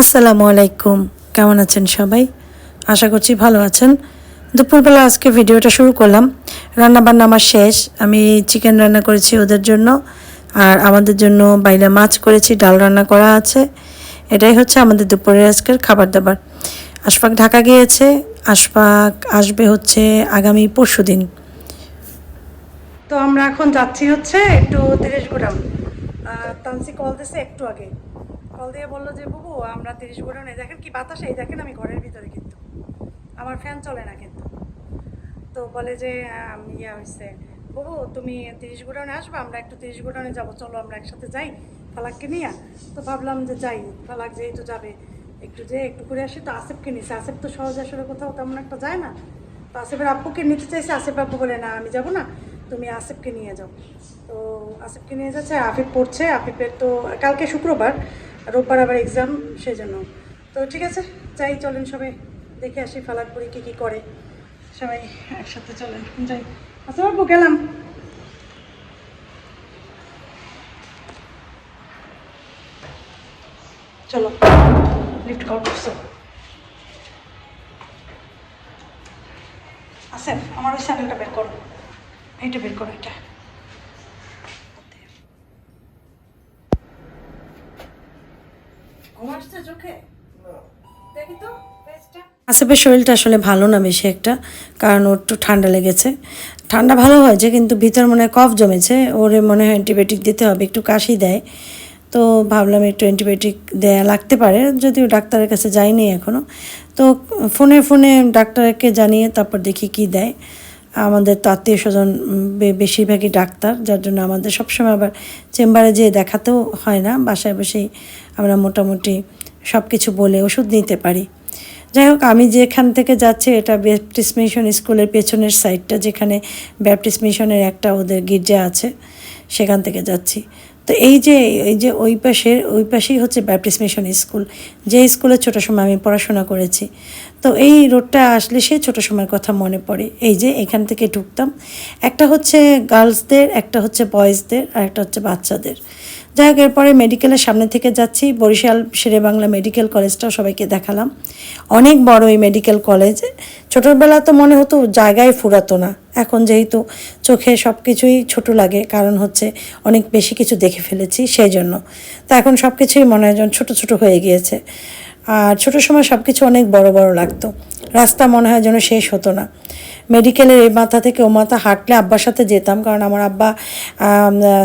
আসসালামু আলাইকুম। কেমন আছেন সবাই? আশা করছি ভালো আছেন। দুপুরবেলা আজকে ভিডিওটা শুরু করলাম। রান্না বান্না আমার শেষ। আমি চিকেন রান্না করেছি ওদের জন্য। আর আমাদের জন্য বাইরে মাছ করেছি, ডাল রান্না করা আছে। এটাই হচ্ছে আমাদের দুপুরের আজকের খাবার দাবার আশফাক ঢাকা গিয়েছে, আশফাক আসবে হচ্ছে আগামী পরশু দিন। তো আমরা এখন যাচ্ছি হচ্ছে একটু তিরিশ গোডাউন তানসি কল দিছে একটু আগে। কল দিয়ে বলল যে, বুবু, আমরা তিরিশ গোডাউনে দেখেন কি বাতাস, এই দেখেন আমি ঘরের ভিতরে কিন্তু। আমার ফ্যান চলে না কিন্তু। তো বলে যে ইয়া হয়েছে বুবু তুমি তিরিশ গোডাউনে আসবে, আমরা একটু তিরিশ গোডাউনে যাব, চলো আমরা একসাথে যাই ফালাককে নিয়ে। তো ভাবলাম যে যাই ফালাক যেহেতু যাবে, একটু যে একটু করে আসি, তো আসিফকে নিছে। আসিফ তো সহজে আসলে কোথাও তেমন একটা যায় না। তো আসিফের আব্বুকে নিতে চাইছে আসিফ আব্বু বলে, না, আমি যাব না, তুমি আসিফকে নিয়ে যাও। তো আসিফকে নিয়ে যাচ্ছে, আফিফ পড়ছে, আফিফের তো কালকে শুক্রবার, রোববার আবার এক্সাম সেই জন্য তো ঠিক আছে, যাই, চলেন সবাই, দেখে আসি ফালাকপুরি কী কী করে। সবাই একসাথে চলেন, যাই। আচ্ছা বাবু, গেলাম। চলো লিফট কল করছ আসেন আমার ওই স্যান্ডেলটা বের করো। এইটা বের করো, এটা। ঘুম আসছে চোখে? দেখি তো পেজটা আসিফের শরীরটা আসলে ভালো না বেশি একটা, কারণ ওর একটু ঠান্ডা লেগেছে। ঠান্ডা ভালো হয়েছে কিন্তু ভিতর মনে হয় কফ জমেছে, ওরে মনে হয় অ্যান্টিবায়োটিক দিতে হবে, একটু কাশি দেয়। তো ভাবলাম একটু অ্যান্টিবায়োটিক দেয়া লাগতে পারে, যদিও ডাক্তারের কাছে যাইনি এখনও তো ফোনে ফোনে ডাক্তারকে জানিয়ে তারপর দেখি কি দেয়। আমাদের তো আত্মীয় স্বজন বেশিরভাগই ডাক্তার, যার জন্য আমাদের সবসময় আবার চেম্বারে যেয়ে দেখাতেও হয় না, বাসায় বসেই আমরা মোটামুটি সব কিছু বলে ওষুধ নিতে পারি। যাই হোক, আমি যেখান থেকে যাচ্ছি, এটা ব্যাপটিস্ট মিশন স্কুলের পেছনের সাইডটা যেখানে ব্যাপটিস্ট মিশনের একটা ওদের গির্জা আছে, সেখান থেকে যাচ্ছি। তো এই যে এই যে ওই পাশের, ওই পাশেই হচ্ছে ব্যাপটিস্ট মিশন স্কুল যে স্কুলে ছোটো সময় আমি পড়াশোনা করেছি। তো এই রোডটা আসলে সেই ছোটো সময়ের কথা মনে পড়ে। এই যে এখান থেকে ঢুকতাম। একটা হচ্ছে গার্লসদের একটা হচ্ছে বয়েজদের আর একটা হচ্ছে বাচ্চাদের। যাই হোক, এরপরে মেডিকেলের সামনে থেকে যাচ্ছি। বরিশাল শেরে বাংলা মেডিকেল কলেজটাও সবাইকে দেখালাম। অনেক বড় এই মেডিকেল কলেজ ছোটোবেলা তো মনে হতো জায়গায় ফুরাতো না। এখন যেহেতু চোখে সব কিছুই ছোট লাগে, কারণ হচ্ছে অনেক বেশি কিছু দেখে ফেলেছি, সেই জন্য। তা এখন সব কিছুই মনে হয় যেন ছোটো ছোটো হয়ে গিয়েছে। আর ছোটো সময় সব কিছু অনেক বড় বড় লাগতো। রাস্তা মনে হয় যেন শেষ হতো না। মেডিকেলের এই মাথা থেকে ও মাথা হাঁটলে আব্বার সাথে যেতাম, কারণ আমার আব্বা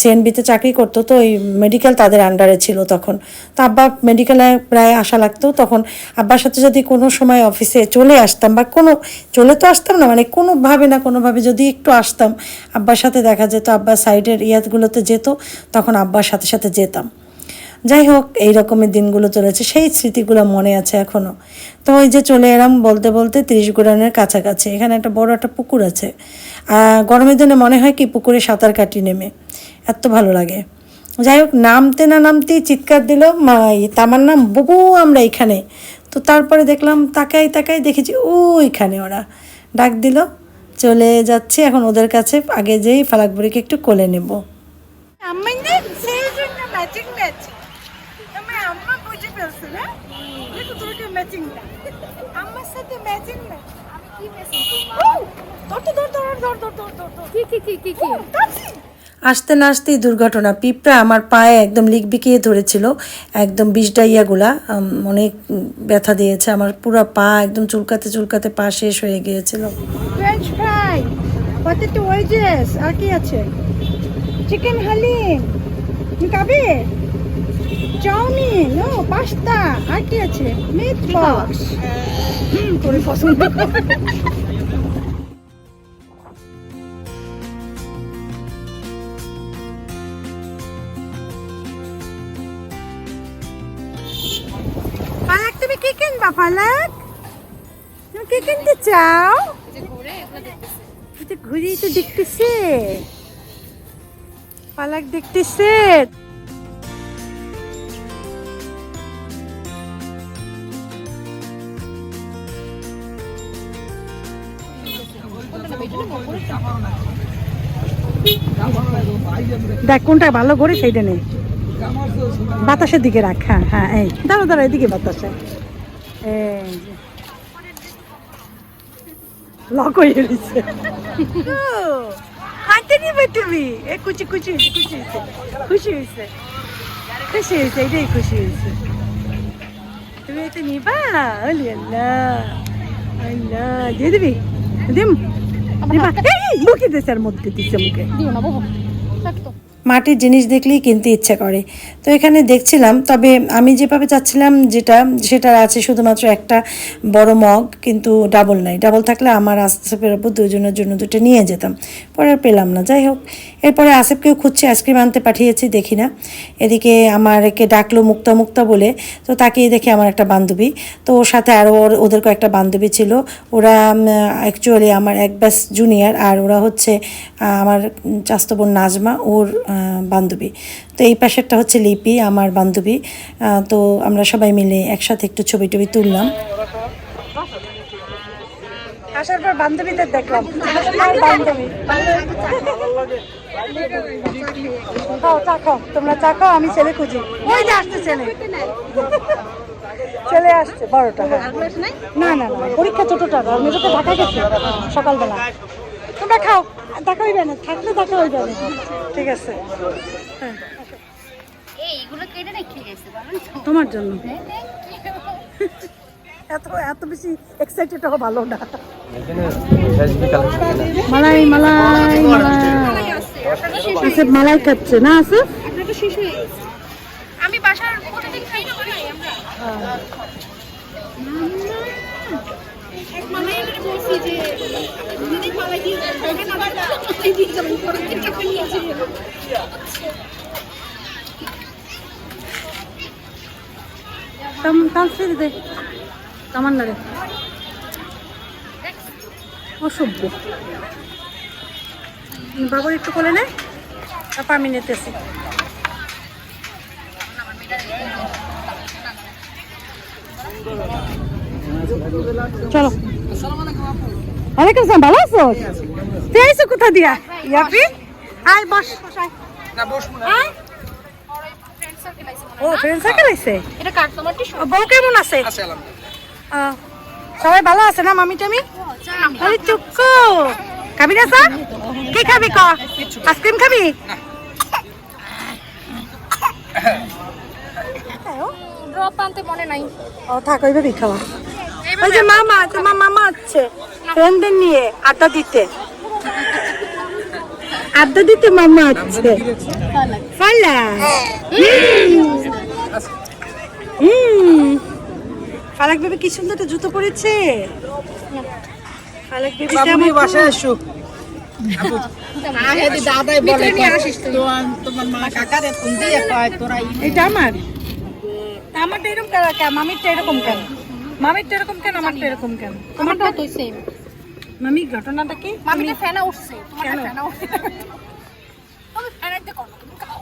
সিএনবিতে চাকরি করতো, তো ওই মেডিকেল তাদের আন্ডারে ছিল তখন। তো আব্বা মেডিকেলে প্রায় আসা লাগতো। তখন আব্বার সাথে যদি কোনো সময় অফিসে চলে আসতাম বা কোনো, চলে তো আসতাম না মানে কোনোভাবে না কোনোভাবে যদি একটু আসতাম, আব্বার সাথে দেখা যেত আব্বার সাইডের ইয়াতগুলোতে যেত, তখন আব্বার সাথে সাথে যেতাম। যাই হোক এই রকমের দিনগুলো চলেছে, সেই স্মৃতিগুলো মনে আছে এখনও তো ওই যে চলে এলাম বলতে বলতে তিরিশ গোড়ানের কাছাকাছি, এখানে একটা বড় একটা পুকুর আছে। গরমের দিনে মনে হয় কি, পুকুরে সাঁতার কাটি নেমে, এত ভালো লাগে। যাই হোক নামতে না নামতেই চিৎকার দিল, মা তামার নাম বুবু, আমরা এখানে। তো তারপরে দেখলাম তাকাই তাকাই দেখেছি ও ওইখানে ওরা। ডাক দিল, চলে যাচ্ছি, এখন ওদের কাছে, আগে যেই ফালাকবুড়িকে একটু কোলে নেব। আম্মাই না সেই জন্য ম্যাচিং ম্যাচিং তোমার আম্মা বুঝে ফেলছে না দেখো দুটো না সাথে ম্যাচিং না আমি কি মেসেজ ধর তো ধর ধর ধর ধর ধর ধর ধর। কি কি কি কি কি? আসতে না আসতেই দুর্ঘটনা। পিঁপড়া আমার পায়ে একদম লিক বিকিয়ে ধরেছিল। একদম বিষ ডাইয়াগুলা অনেক ব্যথা দিয়েছে। আমার পুরো পা একদম চুলকাতে চুলকাতে পা শেষ হয়ে গিয়েছিল। ফ্রেঞ্চ ফ্রাই পটেটো ওয়েজেস আর কি আছে? চিকেন হালিম। খাবে? চাউমিন ও পাস্তা আর কি আছে? মিট বক্স হুম করে পছন্দ। পালাক তুমি কি কিনবা পালাক? তুমি কি কিনতে চাও? তো দেখতেছে। পালাক দেখতেছে। দেখ কোনটা ভালো করে সেইটা নেই। বাতাসের দিকে রাখ হ্যাঁ হ্যাঁ এই দাঁড়ো দাঁড়ো এদিকে বাতাসে। লক এ, খুশি হয়েছে। খুশি হয়েছে। খুশি হয়েছে তুমি দিবি? দিম? দিছে আর মধ্যে দিচ্ছে মুখে দিও না বহু তো। মাটির জিনিস দেখলেই কিনতে ইচ্ছে করে। তো এখানে দেখছিলাম, তবে আমি যেভাবে চাচ্ছিলাম যেটা, সেটার আছে শুধুমাত্র একটা বড় মগ, কিন্তু ডাবল নাই। ডাবল থাকলে আমার আসেফের ওপর দুজনের জন্য দুটো নিয়ে যেতাম। পরে আর পেলাম না, যাই হোক। এরপরে আসেফকেও খুঁজছি, আইসক্রিম আনতে পাঠিয়েছি, দেখি না। এদিকে আমার একে ডাকলো মুক্তা মুক্তা বলে, তো তাকেই দেখি আমার একটা বান্ধবী। তো ওর সাথে আরও ওদের কয়েকটা বান্ধবী ছিল। ওরা অ্যাকচুয়ালি আমার এক ব্যাস জুনিয়র আর ওরা হচ্ছে আমার চাস্ত বোন নাজমা। ওর বান্ধবী। তো এই পাশেরটা হচ্ছে লিপি, আমার বান্ধবী। তো আমরা সবাই মিলে একসাথে একটু ছবি টবি তুললাম। আসার পর বান্ধবীদের দেখলাম। তোমরা চা খাও, আমি ছেলে খুঁজি। ওই যে আসছে ছেলে। ছেলে আসছে হ্যাঁ না না না, পরীক্ষা ছোটটা মেয়েটা ঢাকা গেছে সকালবেলা। তোমরা খাও। দেখা হইবে না থাকলে দেখা হইবে না। ঠিক আছে। হ্যাঁ তোমার জন্য। এত এত বেশি এক্সাইটেড হওয়া ভালো না। মালাই মালাই মালাই। আসে মালাই খাচ্ছে না আসে হয়ে আমি বাসার প্রতিদিন খাই না আমরা। মামাই এখানে বলছি যে দুদিন মামাই দিয়ে যাবেন আবার মামাই দিয়ে যাবেন পরের দিন টাকা নিয়ে আসবেন তাম তামসির দে। তামান না রে অসভ্য। বাবার একটু কোলে নে, তারপর আমি নিতেছি। চলো। ওয়ালাইকুম আসসালাম ভালো আছো? তুই আইসো কোথা দিয়া? ইয়াপি? আয় বস। ও ফ্রেন্ড সার্কেল আইছে বউ কেমন আছে? সবাই ভালো আছে না মামি টামি? আরে চুক্কু খাবি না স্যার? কি খাবি ক? আইসক্রিম খাবি? ড্রপ আনতে মনে নাই। ও থাক ওইভাবেই খাওয়া। ওই যে মামা তোমার মামা আছে ফ্রেন্ডদের নিয়ে আড্ডা দিতে। আড্ডা দিতে মামা আছে ফালা। হুম। ফালাক বেবি কি সুন্দর একটা জুতো পরেছে। ফালাক বেবি কেমন বাসায় আসো ভিতরে আসিস তুই এটা আমার। তা আমারটা এরকম কেন কেন? মামিরটা এরকম কেন? মামিরটা এরকম কেন? আমারটা এরকম কেন? তো সেম মামি ঘটনাটা কি? মামিটা ফেনা উঠছে। তোমারটা কেন? ফেনা উঠছে। তুমি ফেনাইতে করো তুমি খাও।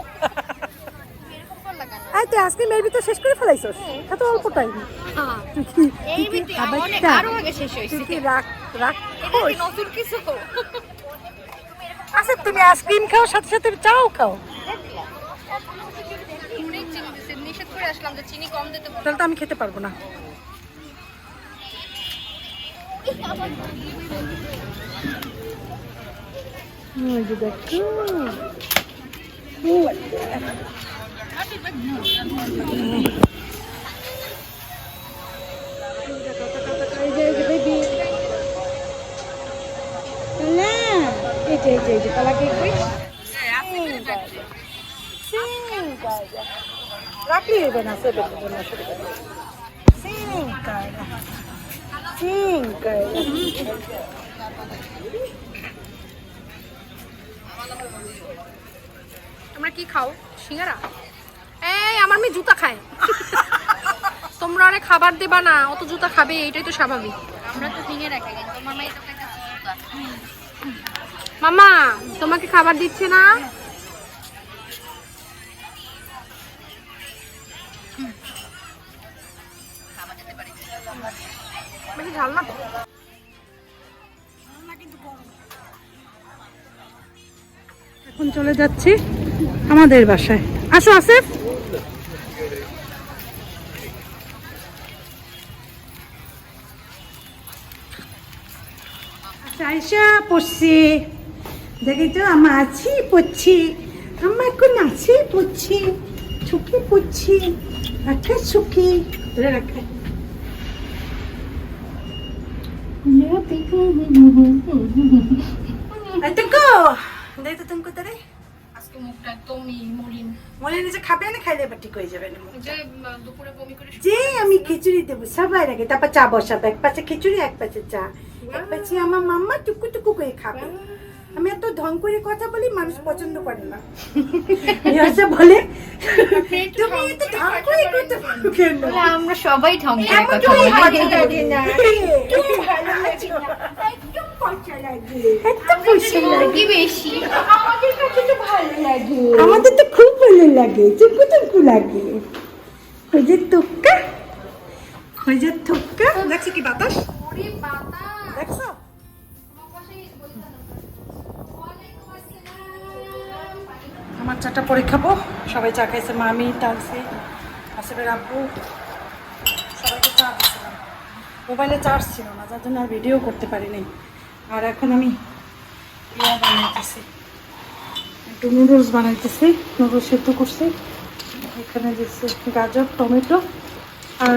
এরকম করলা কেন? আয় তুই আইসক্রিম এর ভিতর শেষ করে ফেলাইছস? এত অল্প টাইম হ্যাঁ। তুই কি এই ভিতরে অনেক আরও আগে শেষ হয়েছে। তুই রাখ রাখ নতুন কিছু? আচ্ছা তুমি আইসক্রিম খাও সাথে সাথে চাও খাও। তাহলে তো আমি খেতে পারব না। ওই যে দেখো। এই যে, এই যে, baby। না, এই যে, এই যে, এই যে, কলা কেক কই? সিঙ্গারা। রাখলি হবে না সেটা হবে না সেটা হবে না। সিঙ্গারা। সিঙ্গারা। তোমরা কি খাও সিঙ্গারা এই আমার মেয়ে জুতা খায় তোমরা দেবা না অত জুতা খাবে এটাই তো স্বাভাবিক। আমরা তো সিঙ্গারা খাই তোমার মেয়ে তো খাইতেছে জুতা। মামা তোমাকে খাবার দিচ্ছে না? বেশি ঝাল না? এখন চলে যাচ্ছি আমাদের বাসায়। আসো আসিফ। আয়সা পড়ছি। দেখি তো আমার আছি পড়ছি। আমার এখন আছি পড়ছি? ছুকি পড়ছি। একটা ছুকি ধরে রাখে। এতকো দেখ তো তুমি কোথায় আজকে মুখটা একদমই মলিন। নিচে খাবে না খাইলে এবার ঠিক হয়ে যাবে না যে দুপুরে বমি করে যে আমি খিচুড়ি দেবো সবাই আগে তারপর চা বসাবো। এক পাশে খিচুড়ি এক পাশে চা। আমার মাম্মা টুকু টুকু করে খাবে। আমি এত ঢং করে কথা বলি মানুষ পছন্দ করে না। ইয়াসা বলে তুমি এত ঢং করে কথা বলো। কেন আমরা সবাই এমন তুমি ভালো লাগে না। একটু ভালো লাগে না পচা লাগে এত পচা লাগে বেশি। আমাদের কাছে তো ভালো লাগে। আমাদের তো খুব ভালো লাগে। চুপু চুপু লাগে। খোঁজের তুক্কা খোঁজের তুক্কা দেখছ কি বাতাস। ওরে বাতাস। দেখছ? আমার চারটা পরীক্ষা খাব। সবাই চা খাইছে, মামি টানসি আসিফের আব্বু। সবাইকে চা দিচ্ছিলাম মোবাইলে চার্জ ছিল না, যার জন্য আর ভিডিও করতে পারিনি। আর এখন আমি ইয়া বানাইতেছি। একটু নুডলস বানাইতেছি নুডলস সেদ্ধ করছি। এখানে দিচ্ছি গাজর, টমেটো আর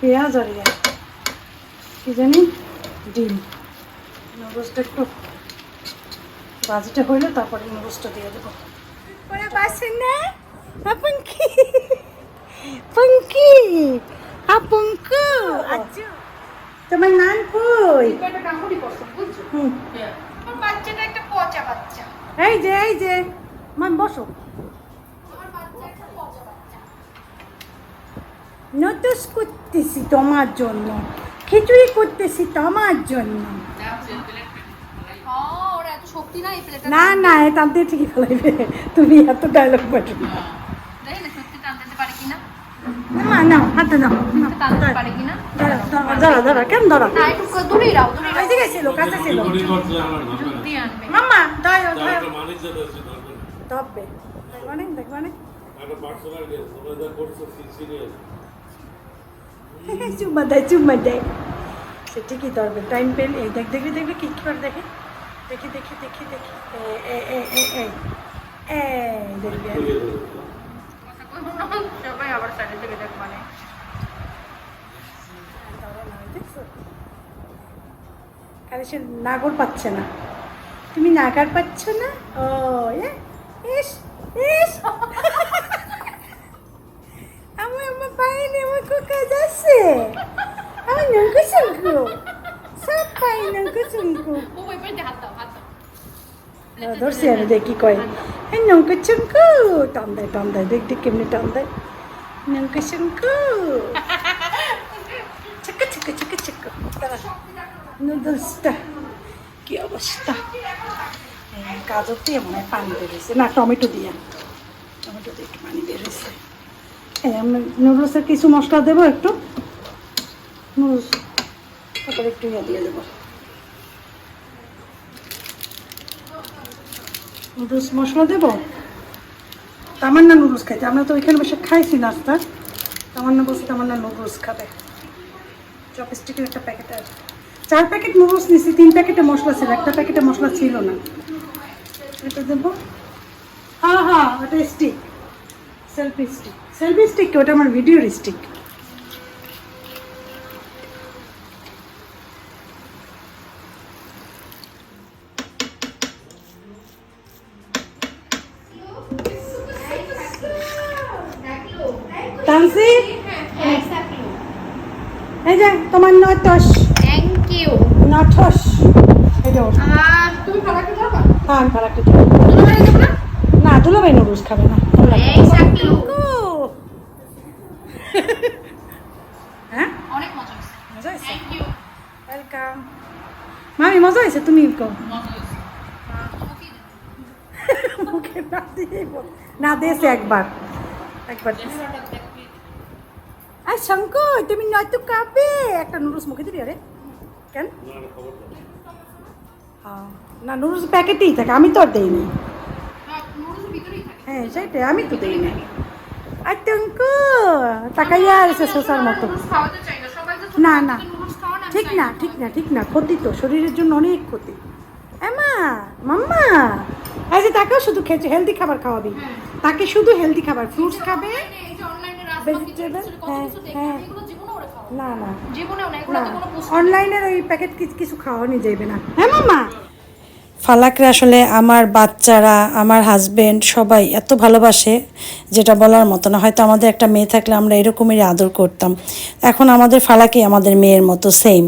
পেঁয়াজ আর ইয়া কি জানি? ডিম। নুডলসটা একটু বাজিটা হইলে তারপরে নুডলসটা দিয়ে দেবো। ওরা বাসে না? আপনকি পঙ্কি? আপঙ্কু আচ্ছা। তোমার নাম কই? একটা কামড়ি পড়ছে বুঝছ? হুম। বাচ্চাটা একটা পচা বাচ্চা। এই যে এই যে। মান বসো। নতুস করতেছি তোমার জন্য। খিচুড়ি করতেছি তোমার জন্য। ও ওরা এত শক্তি নাই না না এ দিয়ে ঠিকই ফেলাইবে। তুমি এত ডায়লগ পাঠো না দেখি না সত্যি টানতে পারে কিনা? না না হাতে নাও না, টানতে পারে কিনা? ধরো, ধরো, ধরো ধরো কেন ধরো না একটু দূরেই রাও দূরেই রাও। এই দিকে ছিল কাছে ছিল। দিয়ে মাম্মা তবে না চুম্মা দেয় চুম্মা দেয়। সে ঠিকই ধরবে টাইম পেন এই দেখ দেখবি দেখবি কি কি করে দেখে? দেখি দেখি দেখি দেখি। দেখবি সবাই আবার সাইডে থেকে মানে। আরে সে নাগর পাচ্ছে না। তুমি নাগার পাচ্ছ না? ও ইস ইস পাই নঙ্কু শঙ্কু ও ওই পাশে হাত দাও হাত দাও ধরছি আমি দেখি কয় এই নঙ্কু শঙ্কু টান দেয় টান দেয় দেখ দেখ কেমনি টান দেয় নঙ্কু শঙ্কু চিক্কু চিক্কু চিক্কু চিক্কু নুডলসটা, কি অবস্থা? গাজর দিয়ে মনে হয় পানি বেরিয়েছে না, টমেটো দিয়ে টমেটো দিয়ে একটু পানি বেরিয়েছে এই আমি নুডলসের কিছু মশলা দেবো একটু। নুডলস, তারপরে একটু ইয়ে দিয়ে দেবো। নুডলস মশলা দেবো? তামান্না নুডলস খাইতে। আমরা তো ওইখানে বসে খাইছি নাস্তা। তামান্না বলছি তামান্না নুডলস খাবে। চপস্টিকের একটা প্যাকেট আছে। চার প্যাকেট নুডলস নিছি, তিন প্যাকেটে মশলা ছিল, একটা প্যাকেটে মশলা ছিল না। এটা দেবো। হ্যাঁ হ্যাঁ ওটা stick selfie stick selfie stick ওটা আমার ভিডিওর স্টিক তোমার থ্যাংক ইউ না দুলাভাই নুডলস খাবে না। এক্স্যাক্টলি হ্যাঁ অনেক মজা হয়েছে মজা হয়েছে থ্যাংক ইউ ওয়েলকাম মামি মজা হয়েছে? তুমি কও। মুখে না দিয়ে না দিয়েছে একবার। একবার। আর শঙ্কর তুমি নয়তো কাবে একটা নুডলস মুখে দিবি আরে। কেন? আহ, না নুডলস প্যাকেটেই থাকে। আমি তো আর দেইনি। হ্যাঁ নুডলস ভিতরেই থাকে হ্যাঁ সেটাই। আমি তো দেই না আতঙ্কু তাকাইয়া আছে শোষার মতো। না। না, ঠিক না ঠিক না ঠিক না ক্ষতি তো শরীরের জন্য অনেক ক্ষতি। এমা মাম্মা যে তাকেও শুধু খেয়েছে হেলদি খাবার খাওয়াবি। তাকে শুধু হেলদি খাবার ফ্রুটস খাবে হ্যাঁ, হ্যাঁ। না। না অনলাইনের ওই প্যাকেট কিছু খাওয়ানি যাইবে না। হ্যাঁ মাম্মা? ফালাকরে আসলে আমার বাচ্চারা, আমার হাজব্যান্ড সবাই এত ভালোবাসে যেটা বলার মতো না। হয়তো আমাদের একটা মেয়ে থাকলে আমরা এরকমই আদর করতাম। এখন আমাদের ফালাকি আমাদের মেয়ের মতো সেম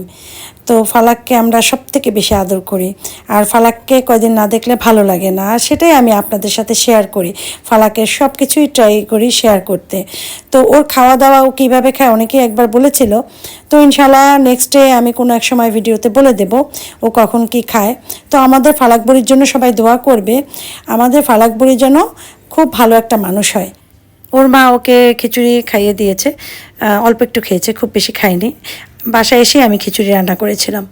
তো ফালাককে আমরা সব থেকে বেশি আদর করি। আর ফালাককে কয়দিন না দেখলে ভালো লাগে না। আর সেটাই আমি আপনাদের সাথে শেয়ার করি। ফালাকের সব কিছুই ট্রাই করি শেয়ার করতে। তো ওর খাওয়া দাওয়া ও কীভাবে খায় অনেকেই একবার বলেছিল। তো ইনশাল্লাহ নেক্সট ডে আমি কোনো এক সময় ভিডিওতে বলে দেব ও কখন কি খায়। তো আমাদের ফালাকবুড়ির জন্য সবাই দোয়া করবে। আমাদের ফালাকবুড়ি যেন খুব ভালো একটা মানুষ হয়। ওর মা ওকে খিচুড়ি খাইয়ে দিয়েছে। অল্প একটু খেয়েছে, খুব বেশি খায়নি। বাসায় এসে আমি খিচুড়ি রান্না করেছিলাম।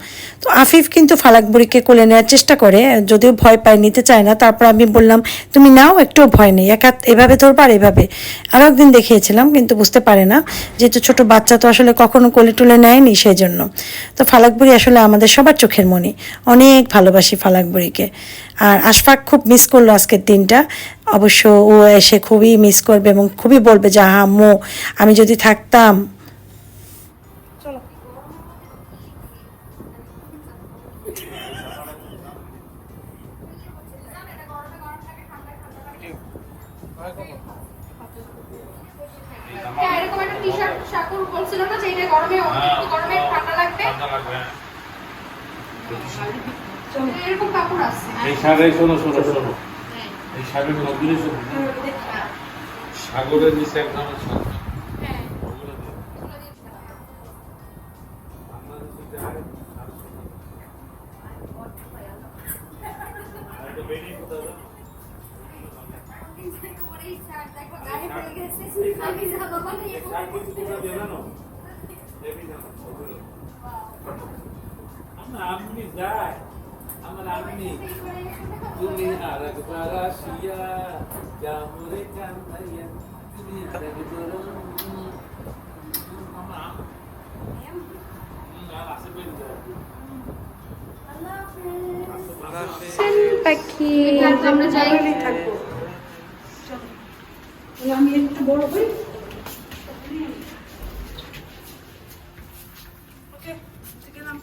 তো আফিফ কিন্তু ফালাক বুড়িকে কোলে নেওয়ার চেষ্টা করে, যদিও ভয় পায়, নিতে চায় না। তারপর আমি বললাম, তুমি নাও একটু ভয় নেই। এক এভাবে ধরবা আর এভাবে। আরও একদিন দেখিয়েছিলাম, কিন্তু বুঝতে পারে না, যেহেতু ছোট বাচ্চা তো আসলে কখনো কোলে টুলে নেয়নি সেই জন্য তো ফালাক বুড়ি আসলে আমাদের সবার চোখের মনি অনেক ভালোবাসি ফালাক বুড়িকে। আর আশফাক খুব মিস করল আজকের দিনটা। অবশ্য ও এসে খুবই মিস করবে এবং খুবই বলবে যে আম্মু আমি যদি থাকতাম এই সাগরে শোনো শোনো শোনো। এই সাগরের নদীরে শোনো। সাগরের নিচে এক ধরনের সাগর পাখি। আমরা যাই। থাকব। আমি একটু বড় হই। ওকে গেলাম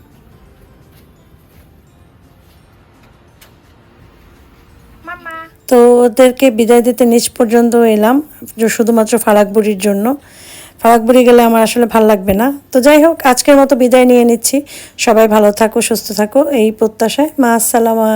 মামা তো ওদেরকে বিদায় দিতে নিচ পর্যন্ত এলাম শুধুমাত্র ফারাক বুড়ির জন্য। ফারাক বুড়ি গেলে আমার আসলে ভালো লাগবে না। তো যাই হোক, আজকের মতো বিদায় নিয়ে নিচ্ছি। সবাই ভালো থাকো, সুস্থ থাকো, এই প্রত্যাশায়। মা, আসসালামা